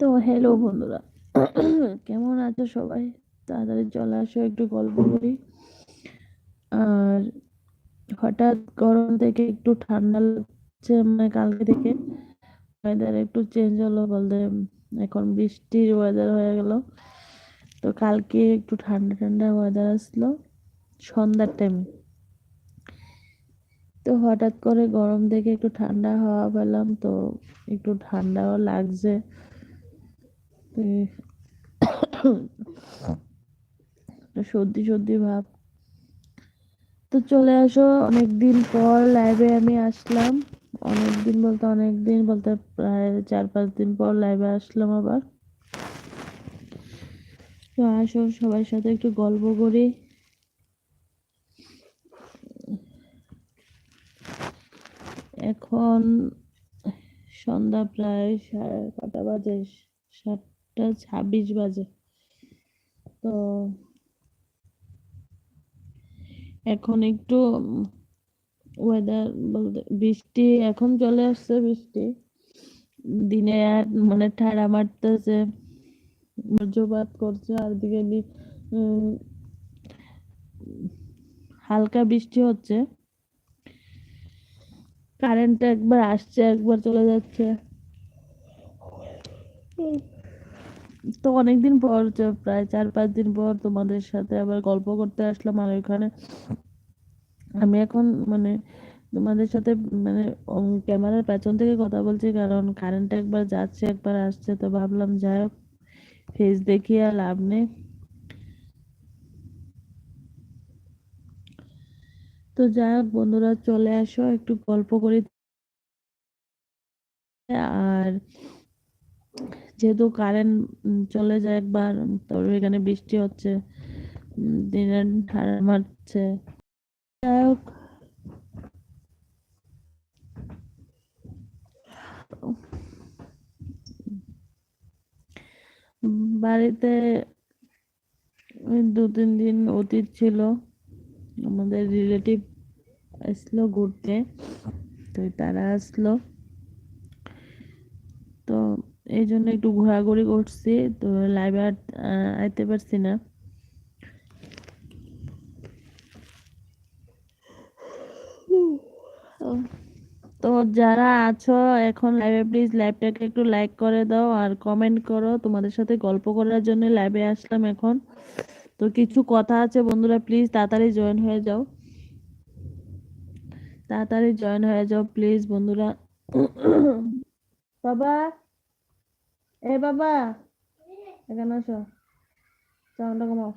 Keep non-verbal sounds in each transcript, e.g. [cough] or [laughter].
তো হ্যালো বন্ধুরা। কেমন আছো সবাই? তাড়াতাড়ি চলে আসো, একটু গল্প করি। আর হঠাৎ গরম থেকে একটু ঠান্ডা লাগছে মানে কালকে থেকে। ওয়েদার একটু চেঞ্জ হলো বলতে এখন বৃষ্টির ওয়েদার হয়ে গেল। তো কালকে একটু ঠান্ডা ঠান্ডা ওয়েদার আসলো সন্ধ্যার টাইমে তো হঠাৎ করে গরম থেকে একটু ঠান্ডা হাওয়া পেলাম তো একটু ঠান্ডাও লাগছে। [coughs] সর্দি সর্দি ভাব। তো চলে আসো, অনেকদিন পর লাইভে আমি আসলাম। অনেকদিন বলতে অনেকদিন বলতে প্রায় চার পাঁচ দিন পর লাইভে আসলাম আবার। তো আসো, সবার সাথে একটু গল্প করি। এখন সন্ধ্যা প্রায় সাড়ে কটা বাজে সাতটা ছাব্বিশ বাজে। তো এখন একটু ওয়েদার বলতে, বৃষ্টি এখন চলে আসছে বৃষ্টি। দিনে আর মানে ঠাড়া মারতেছে, বজ্রপাত করছে, আর দিকে হালকা বৃষ্টি হচ্ছে। কারেন্টটা একবার আসছে, একবার চলে যাচ্ছে। তো অনেকদিন পর প্রায় চার পাঁচ দিন পর তোমাদের সাথে আবার গল্প করতে আসলাম আর ওখানে আমি এখন মানে তোমাদের সাথে মানে ক্যামেরার পেছন থেকে কথা বলছি কারণ কারেন্ট একবার যাচ্ছে, একবার আসছে, তো ভাবলাম যাই হোক ফেস দেখিয়ে আর লাভ নেই। তো যাই হোক বন্ধুরা চলে আসো, একটু গল্প করি। আর যেহেতু কারেন্ট চলে যায় একবার, তারপরে এখানে বৃষ্টি হচ্ছে দিনের ঠাড়া মারছে। যাই হোক। বাড়িতে দু তিন দিন অতীত ছিল, আমাদের রিলেটিভ আসলো ঘুরতে, তো তারা আসলো। তো এই জন্য একটু ঘোরাঘুরি করছি, তো লাইভে আর আইতে পারছি না। তো যারা আছো এখন লাইভে প্লিজ লাইভটাকে একটু লাইক করে দাও আর কমেন্ট করো। তোমাদের সাথে গল্প করার জন্য লাইভে আসলাম এখন। তো কিছু কথা আছে বন্ধুরা প্লিজ তাড়াতাড়ি জয়েন হয়ে যাও। তাড়াতাড়ি জয়েন হয়ে যাও প্লিজ বন্ধুরা। বাবা এ বাবা, এখানে আসো। সাউন্ডটা কমাও।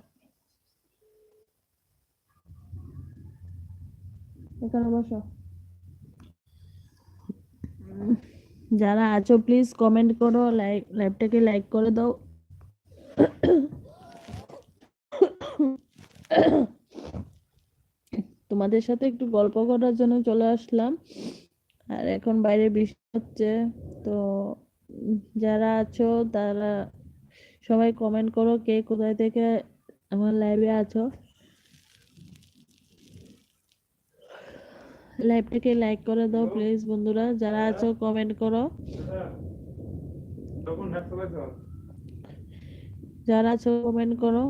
এখানে বসো। যারা আছো প্লিজ কমেন্ট করো লাইক লাইভটাকে লাইক করে দাও। তোমাদের সাথে একটু গল্প করার জন্য চলে আসলাম। আর এখন বাইরে বৃষ্টি হচ্ছে, তো যারা আছো, তারা সবাই কমেন্ট করো কে কোথায় থেকে আমার লাইভে আছো। লাইভটাকে লাইক করে দাও প্লিজ বন্ধুরা, যারা আছো কমেন্ট করো। যারা আছো কমেন্ট করো।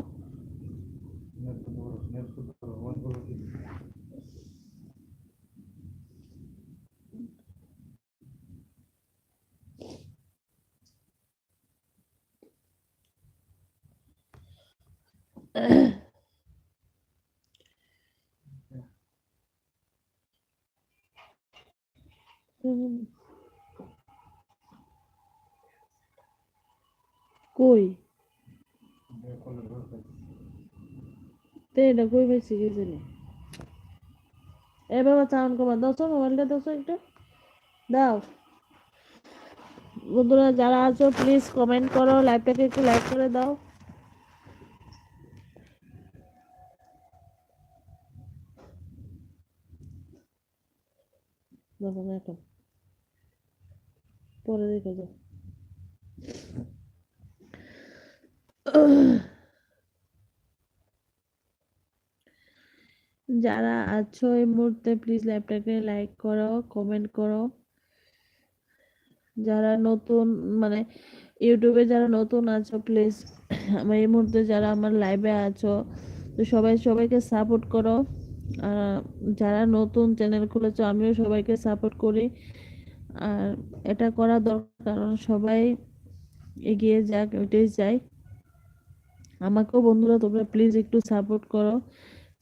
[coughs] কই? এটা কই পাইছি কি জানি এ বাবা, চাউন কমা দাও মোবাইলটা দাও একটা। দাও। বন্ধুরা, যারা আছো প্লিজ কমেন্ট করো লাইভটাকে একটু লাইক করে দাও। দেখো এখন পরে দেখে যাও যারা আছো এই মুহূর্তে প্লিজ লাইভটাকে লাইক করো কমেন্ট করো যারা নতুন মানে ইউটিউবে যারা নতুন আছো প্লিজ আমার এই মুহূর্তে যারা আমার লাইভে আছো তো সবাই, সবাইকে সাপোর্ট করো যারা নতুন চ্যানেল খুলেছো, আমিও সবাইকে সাপোর্ট করি। আর এটা করা দরকার, কারণ সবাই এগিয়ে যাক, ওইটাই চাই। আমাকেও বন্ধুরা, তোমরা প্লিজ একটু সাপোর্ট করো।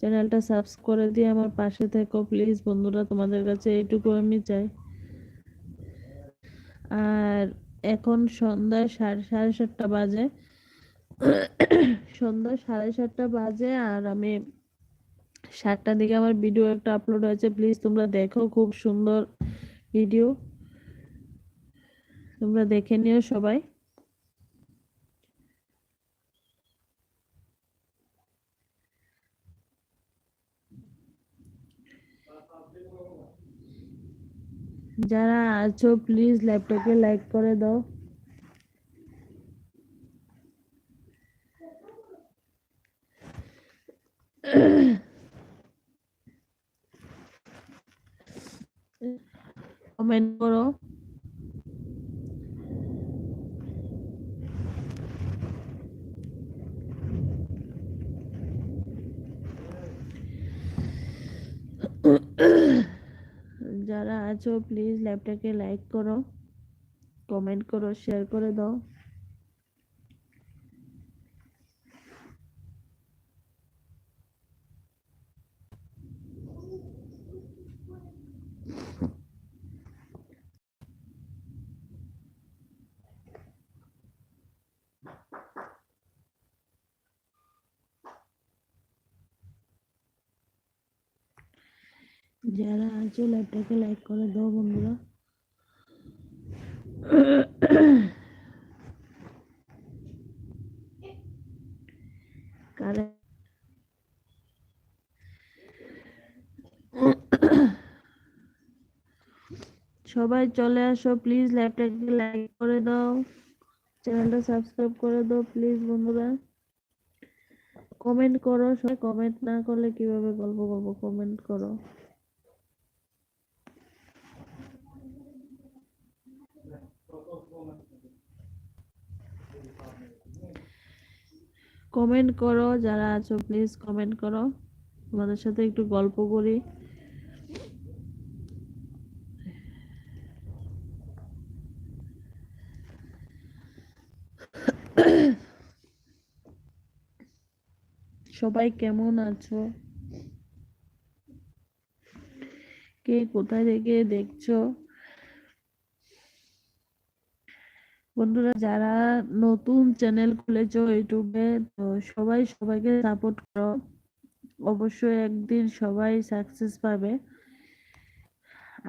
চ্যানেলটা সাবস্ক্রাইব করে দিয়ে আমার পাশে থেকো প্লিজ বন্ধুরা, তোমাদের কাছে এইটুকু আমি চাই। আর এখন সন্ধ্যা সাড়ে সাড়ে সাতটা বাজে। সন্ধ্যা সাড়ে সাতটা বাজে, আর আমি সাতটার দিকে আমার ভিডিও একটা আপলোড হয়েছে। প্লিজ তোমরা দেখো, খুব সুন্দর ভিডিও তোমরা দেখে নিও সবাই। যারা আছো প্লিজ ল্যাপটপে লাইক করে দাও। [clears throat] কমেন্ট করো যারা আছো প্লিজ ল্যাপটপকে লাইক করো কমেন্ট করো শেয়ার করে দাও। যারা আছো ল্যাপটপকে লাইক করে দাও বন্ধুরা। সবাই চলে আসো প্লিজ ল্যাপটপকে লাইক করে দাও। চ্যানেলটা সাবস্ক্রাইব করে দাও প্লিজ বন্ধুরা। কমেন্ট করো, সবাই কমেন্ট না করলে কীভাবে গল্প করব? কমেন্ট করো। কমেন্ট করো, যারা আছো প্লিজ কমেন্ট করো। তোমাদের সাথে একটু গল্প করি। সবাই কেমন আছো? কে কোথায় থেকে দেখছ? বন্ধুরা, যারা নতুন চ্যানেল খুলেছো ইউটিউবে, তো সবাই সবাইকে সাপোর্ট করো। অবশ্যই একদিন সবাই সাকসেস পাবে।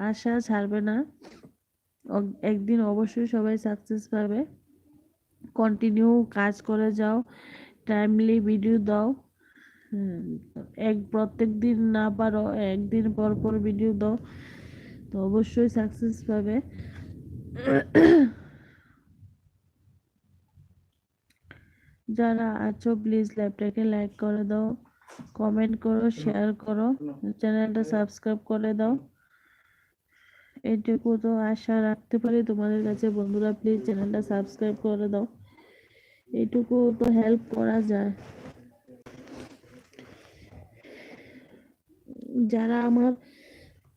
আশা ছাড়বে না। একদিন অবশ্যই সবাই সাকসেস পাবে। কন্টিনিউ কাজ করে যাও টাইমলি ভিডিও দাও। এক, প্রত্যেক দিন না পারো, একদিন পর পর ভিডিও দাও। তো অবশ্যই সাকসেস পাবে। যারা আছো প্লিজ ল্যাপটপকে লাইক করে দাও কমেন্ট করো শেয়ার করো চ্যানেলটা সাবস্ক্রাইব করে দাও। এইটুকু তো আশা রাখতে পারি তোমাদের কাছে। বন্ধুরা প্লিজ চ্যানেলটা সাবস্ক্রাইব করে দাও। এইটুকু তো হেল্প করা যায়। যারা আমার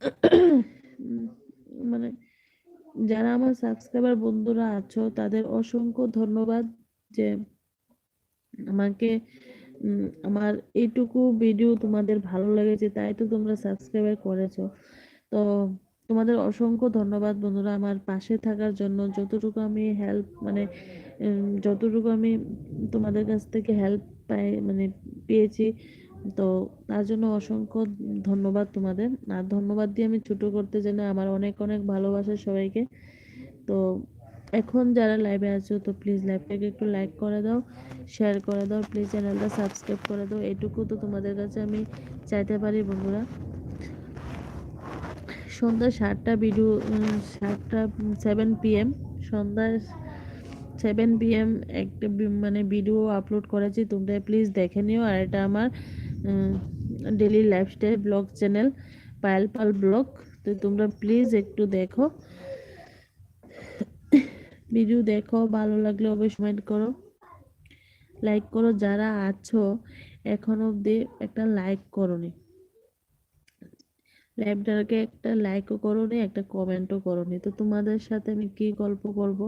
[coughs] মানে যারা আমার সাবস্ক্রাইবার বন্ধুরা আছো, তাদের অসংখ্য ধন্যবাদ যে আমাকে আমার এইটুকু ভিডিও তোমাদের ভালো লেগেছে, তাই তো তোমরা সাবস্ক্রাইব করেছ। তো তোমাদের অসংখ্য ধন্যবাদ বন্ধুরা আমার পাশে থাকার জন্য। যতটুকু আমি হেল্প মানে যতটুকু আমি তোমাদের কাছ থেকে হেল্প পাই মানে পেয়েছি, তো তার জন্য অসংখ্য ধন্যবাদ তোমাদের। আর ধন্যবাদ দিয়ে আমি ছোট করতে চাই না আমার অনেক অনেক ভালোবাসা সবাইকে। তো এখন যারা লাইভে আছো, তো প্লিজ লাইভটাকে একটু লাইক করে দাও শেয়ার করে দাও প্লিজ চ্যানেলটা সাবস্ক্রাইব করে দাও। এটুকু তো তোমাদের কাছে আমি চাইতে পারি বন্ধুরা। সন্ধ্যা সাতটা ভিডিও সাতটা সেভেন পিএম সন্ধ্যা সেভেন পিএম একটা মানে ভিডিও আপলোড করেছি, তোমরা প্লিজ দেখে নিও। আর এটা আমার daily lifestyle vlog channel Payel Pal vlog তো তোমরা প্লিজ একটু দেখো। ভিডিও দেখো, ভালো লাগলে অবশ্যই কমেন্ট করো। লাইক করো, যারা আছো এখন অবধি একটা লাইক করোনি। লাইভটাকে একটা লাইকও করোনি, একটা কমেন্টও করোনি। তো তোমাদের সাথে আমি কি গল্প করব?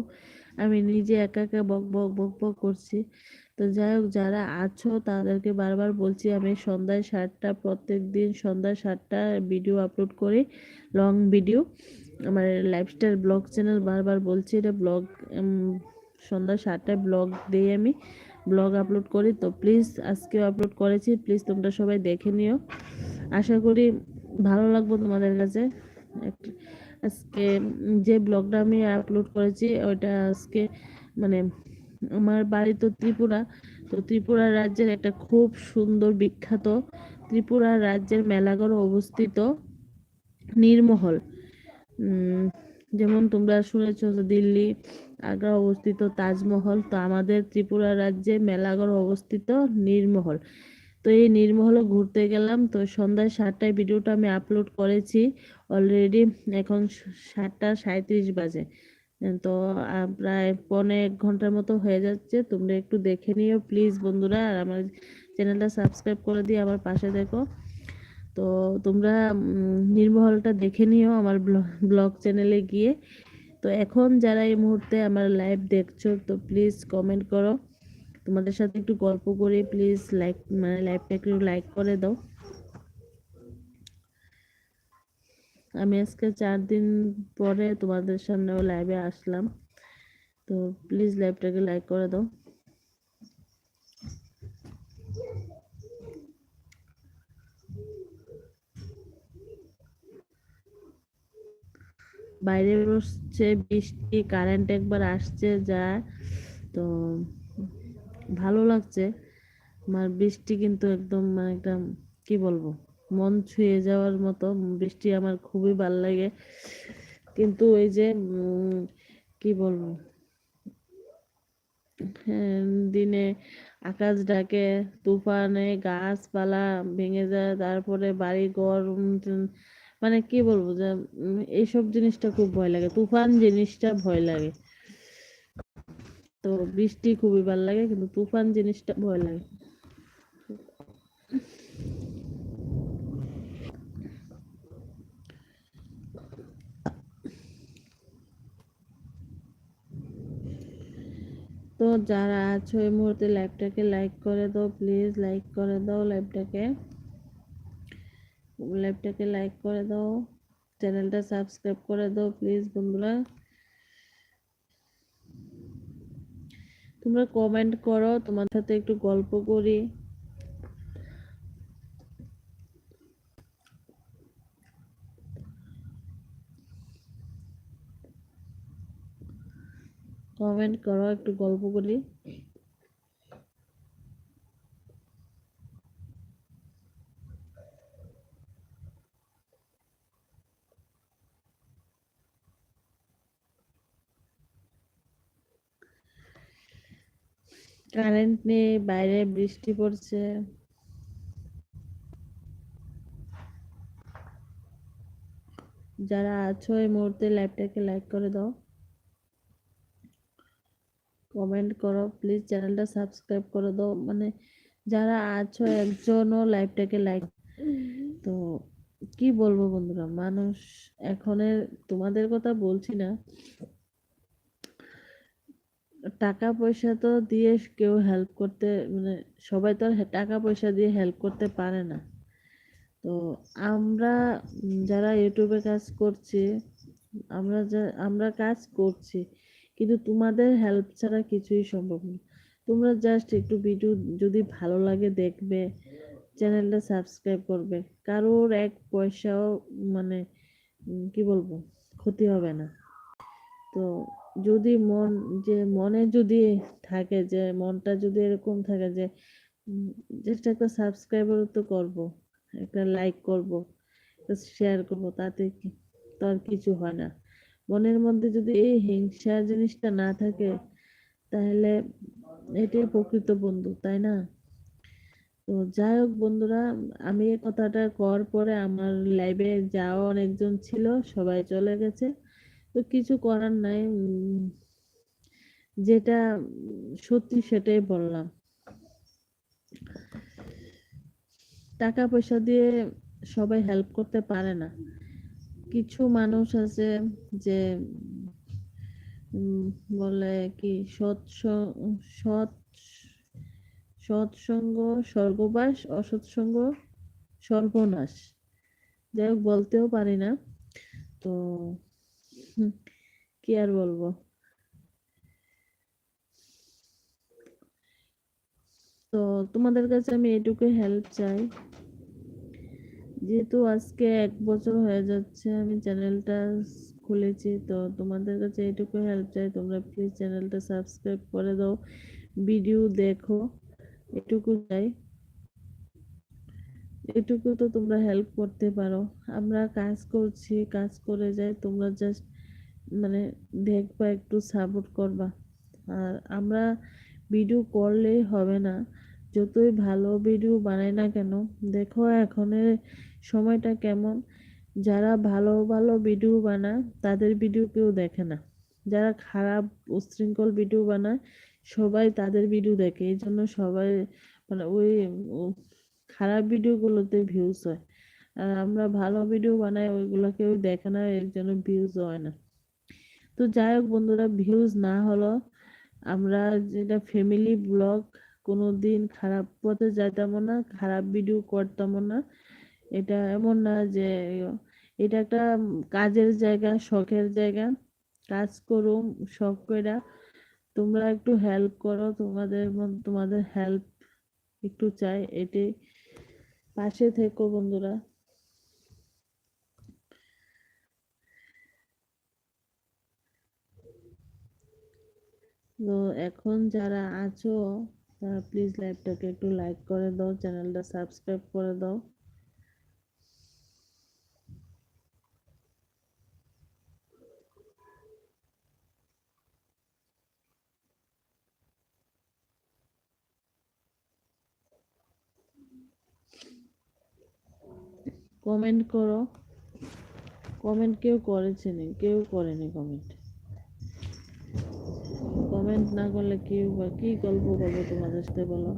আমি নিজে একা একা বক বক বক বক করছি। তো যাই হোক, যারা আছো তাদেরকে বারবার বলছি, আমি সন্ধ্যায় সাতটা, প্রত্যেক দিন সন্ধ্যায় সাতটা ভিডিও আপলোড করি লং ভিডিও আমার লাইফস্টাইল ব্লগ চ্যানেল বারবার বলছি, এটা ব্লগ সন্ধ্যা সাতটায় ব্লগ দিয়ে আমি ব্লগ আপলোড করি। তো প্লিজ আজকেও আপলোড করেছি প্লিজ তোমরা সবাই দেখে নিও। আশা করি ভালো লাগবো তোমাদের কাছে। আজকে যে ব্লগটা আমি আপলোড করেছি, ওইটা আজকে মানে আমার বাড়ি তো ত্রিপুরা তো ত্রিপুরা রাজ্যের একটা খুব সুন্দর বিখ্যাত ত্রিপুরা রাজ্যের মেলাঘর অবস্থিত নির্মহল। যেমন তোমরা শুনেছ দিল্লি, আগ্রা অবস্থিত তাজমহল, তো আমাদের ত্রিপুরা রাজ্যে মেলাঘর অবস্থিত নির্মহল। তো এই নির্মহলে ঘুরতে গেলাম, তো সন্ধ্যায় সাতটায় ভিডিওটা আমি আপলোড করেছি অলরেডি এখন সাতটা সাঁত্রিশ বাজে। তো প্রায় পৌনে এক ঘণ্টার মতো হয়ে যাচ্ছে, তোমরা একটু দেখে নিও প্লিজ বন্ধুরা, আর আমার চ্যানেলটা সাবস্ক্রাইব করে দিয়ে আমার পাশে দেখো। তো তোমরা নির্মহলটা দেখে নিও আমার ব্লগ চ্যানেলে গিয়ে। তো এখন যারা এই মুহূর্তে আমার লাইভ দেখছ, তো প্লিজ কমেন্ট করো। তোমাদের সাথে একটু গল্প করে প্লিজ লাইক মানে লাইভটা একটু লাইক করে দাও। আমি আজকে চার দিন পরে তোমাদের সামনেও লাইভে আসলাম। তো প্লিজ লাইভটাকে লাইক করে দাও। বাইরে বসছে বৃষ্টি কারেন্ট একবার আসছে যায় তো ভালো লাগছে। আমার বৃষ্টি কিন্তু একদম মানে একটা কি বলব মন ছুঁয়ে যাওয়ার মতো। বৃষ্টি আমার খুবই ভালো লাগে। কিন্তু ওই যে কি বলব হ্যাঁ, দিনে আকাশ ডাকে তুফানে গাছপালা ভেঙে যায় তারপরে বাড়ি ঘর মানে কি বলব যে এইসব জিনিসটা খুব ভয় লাগে। তুফান জিনিসটা ভয় লাগে। তো বৃষ্টি খুবই ভালো লাগে, কিন্তু তুফান জিনিসটা ভয় লাগে। তো যারা আছো এই মুহূর্তে লাইভটাকে লাইক করে দাও প্লিজ লাইক করে দাও লাইভটাকে লাইভটাকে লাইক করে দাও, চ্যানেলটা সাবস্ক্রাইব করে দাও প্লিজ বন্ধুরা। তোমরা কমেন্ট করো তোমার সাথে একটু গল্প করি। কমেন্ট করো, একটু গল্প করি। কারেন্ট নেই, বাইরে বৃষ্টি পড়ছে। যারা আছো এই মুহূর্তে লাইভটাকে লাইক করে দাও। কমেন্ট করো, প্লিজ চ্যানেলটা সাবস্ক্রাইব করে দাও। মানে যারা আছো একজনও লাইভটাকে লাইক তো কি বলব বন্ধুরা, মানুষ এখনের তোমাদের কথা বলছি না। টাকা পয়সা তো দিয়ে কেউ হেল্প করতে মানে সবাই তো আর টাকা পয়সা দিয়ে হেল্প করতে পারে না। তো আমরা যারা ইউটিউবে কাজ করছি, আমরা যা, আমরা কাজ করছি, কিন্তু তোমাদের হেল্প ছাড়া কিছুই সম্ভব না। তোমরা জাস্ট একটু ভিডিও যদি ভালো লাগে দেখবে, চ্যানেলটা সাবস্ক্রাইব করবে। কারোর এক পয়সাও মানে কি বলব, ক্ষতি হবে না। তো যদি মন, যে মনে যদি থাকে, যে মনটা যদি এরকম থাকে যে যেটা একটা সাবস্ক্রাইবার তো করব, একটা লাইক করব শেয়ার করব, তাতে তো আর কিছু হয় না। মনের মধ্যে যদি এই হিংসা জিনিসটা না থাকে, তাহলে এটাই প্রকৃত বন্ধু, তাই না? তো যাই হোক বন্ধুরা, আমি এই কথাটা কর পরে আমার লাইভে যাওয়া অনেকজন ছিল, সবাই চলে গেছে। তো কিছু করার নাই যেটা সত্যি সেটাই বললাম। টাকা পয়সা দিয়ে সবাই হেল্প করতে পারে না। কিছু মানুষ আছে যে বলে কি, সৎ সৎ সৎসঙ্গ স্বর্গবাস অসৎসঙ্গ সর্বনাশ। যাই হোক, বলতেও পারি না। তো কি আর বলব? তো তোমাদের কাছে আমি এটুকু হেল্প চাই। যেহেতু আজকে এক বছর হয়ে যাচ্ছে, আমি চ্যানেলটা খুলেছি, তো তোমাদের কাছে এটুকু হেল্প চাই। তোমরা প্লিজ চ্যানেলটা সাবস্ক্রাইব করে দাও ভিডিও দেখো এটুকু চাই। এটুকু তো তোমরা হেল্প করতে পারো। আমরা কাজ করছি, কাজ করে যাই, তোমরা জাস্ট মানে দেখবা, একটু সাপোর্ট করবা। আর আমরা ভিডিও করলেই হবে না। যতই ভালো ভিডিও বানাই না কেন, দেখো এখনের সময়টা কেমন। যারা ভালো ভালো ভিডিও বানায়, তাদের ভিডিও কেউ দেখে না। যারা খারাপ উচ্ছৃঙ্খল ভিডিও বানায়, সবাই তাদের ভিডিও দেখে। এই জন্য সবাই মানে ওই খারাপ ভিডিওগুলোতে ভিউজ হয়। আর আমরা ভালো ভিডিও বানাই ওইগুলো কেউ দেখে না, এর জন্য ভিউজ হয় না। তো যাই হোক বন্ধুরা ভিউজ না হলো, আমরা যেটা ফ্যামিলি ব্লগ কোনো দিন খারাপ পথে যাইতামও না, খারাপ ভিডিও করতামও না। এটা এমন না যে, এটা একটা কাজের জায়গা, শখের জায়গা। কাজ করুম, শখ কইরা তোমরা একটু হেল্প করো, তোমাদের তোমাদের হেল্প একটু চাই, এটাই। পাশে থেকো, বন্ধুরা। তো এখন যারা আছো, তারা প্লিজ লাইভটাকে একটু লাইক করে দাও চ্যানেলটা সাবস্ক্রাইব করে দাও। কমেন্ট করো। কমেন্ট কেউ করেছে নি? কেউ করেনি কমেন্ট কমেন্ট না করলে কেউ বা কি গল্প করব তোমাদের সাথে বলো?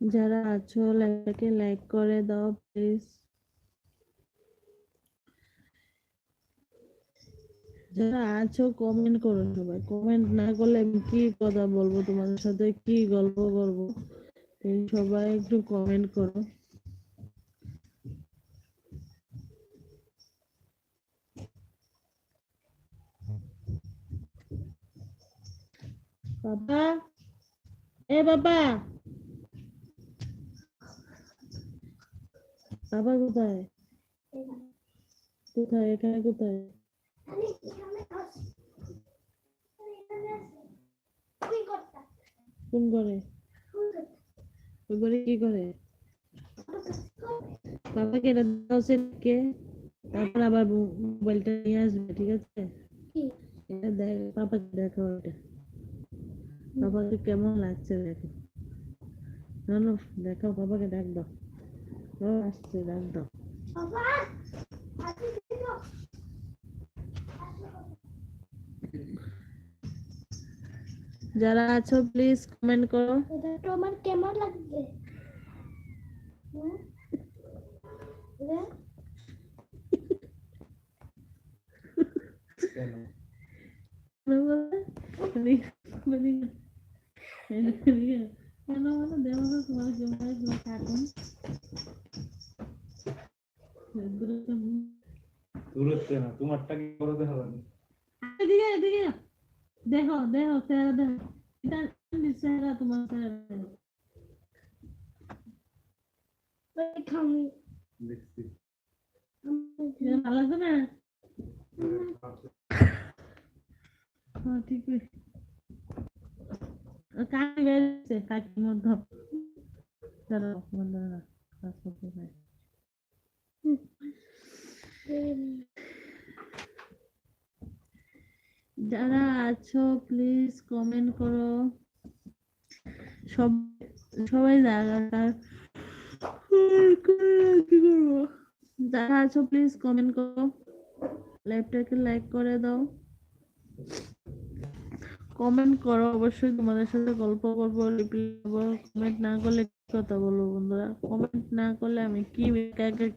যারা আছো লাইভটাকে লাইক করে দাও প্লিজ যারা আছো কমেন্ট করো সবাই। কমেন্ট না করলে আমি কি কথা বলব? তোমাদের সাথে কি গল্প করব? এই সবাই একটু কমেন্ট করো। বাবা, এ বাবা। বাবা কোথায়? কোথায়? এখানে কোথায়? কোন ঘরে? ওই ঘরে কি করে? বাবাকে এটা দাও কে তারপর আবার মোবাইলটা নিয়ে আসবে ঠিক আছে? এটা দেখ পাপাকে দেখো এটা। বাবাকে কেমন লাগছে দেখো। না না দেখাও পাপাকে ডাক দাও। আসছে ডাক দাও। যারা আছো প্লিজ কমেন্ট করো। এটা তো আমার কেমন লাগবে। কেমন লাগল কার্টুন দূরত্বে না তোমারটা কি বড় দেখা এদিকে এদিকে। দেখো দেখো চেহারা দেখো এটা চেহারা তোমার চেহারা দেখো। ওই খামি দেখছি এটা ভালো লাগছে না হ্যাঁ ঠিক আছে কানে বেড়েছে কাকির মধ্যে দাঁড়াও বন্ধ না কাজ করতে পারে যারা আছো প্লিজ কমেন্ট করো। সব সবাই করব যারা আছো প্লিজ কমেন্ট করো। লাইভটাকে লাইক করে দাও। কমেন্ট করো, অবশ্যই তোমাদের সাথে গল্প করব কমেন্ট না করলে কি কথা বলব বন্ধুরা? কমেন্ট না করলে আমি কি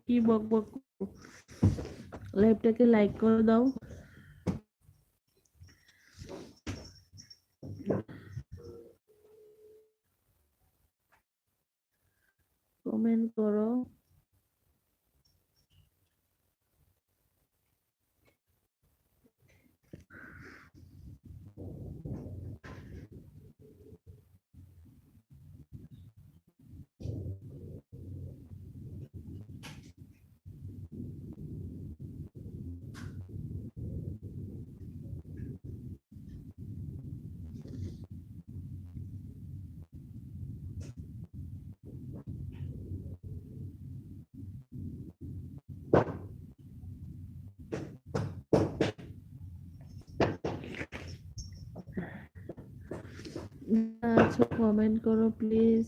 কি বক বক করব? লাইভটাকে লাইক করে দাও। কমেন্ট করো। আছো কমেন্ট করো প্লিজ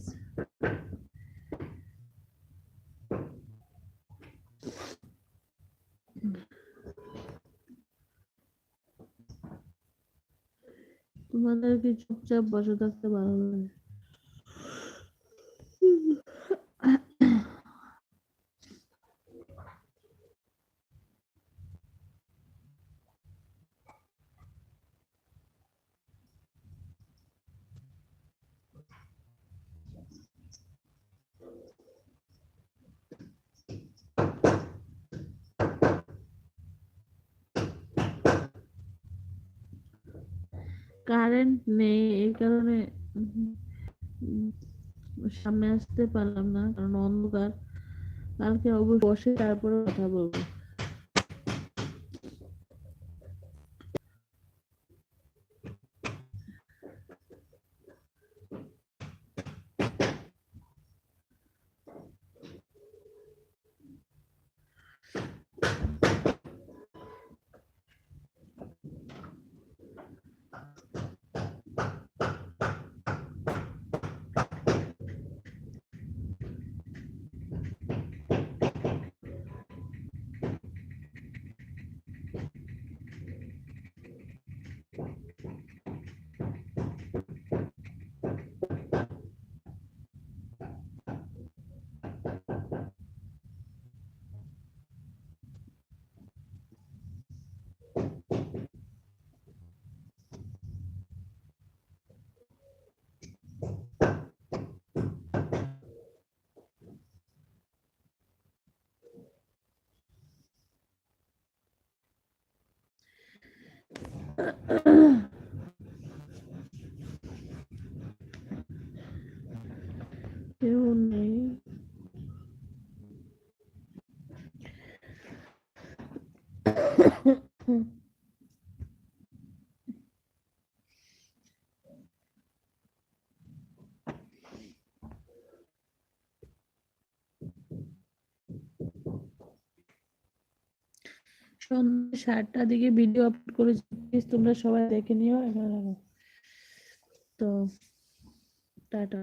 তোমাদেরকে চুপচাপ বসে থাকতে ভালো লাগে। কারেন্ট নেই, এই কারণে সামনে আসতে পারলাম না, কারণ অন্ধকার। কালকে অবশ্যই বসে তারপরে কথা বলব কেউ নেই সন্ধ্যে সাতটার দিকে ভিডিও আপলোড করেছি। তোমরা সবাই দেখে নিও। তো টাটা।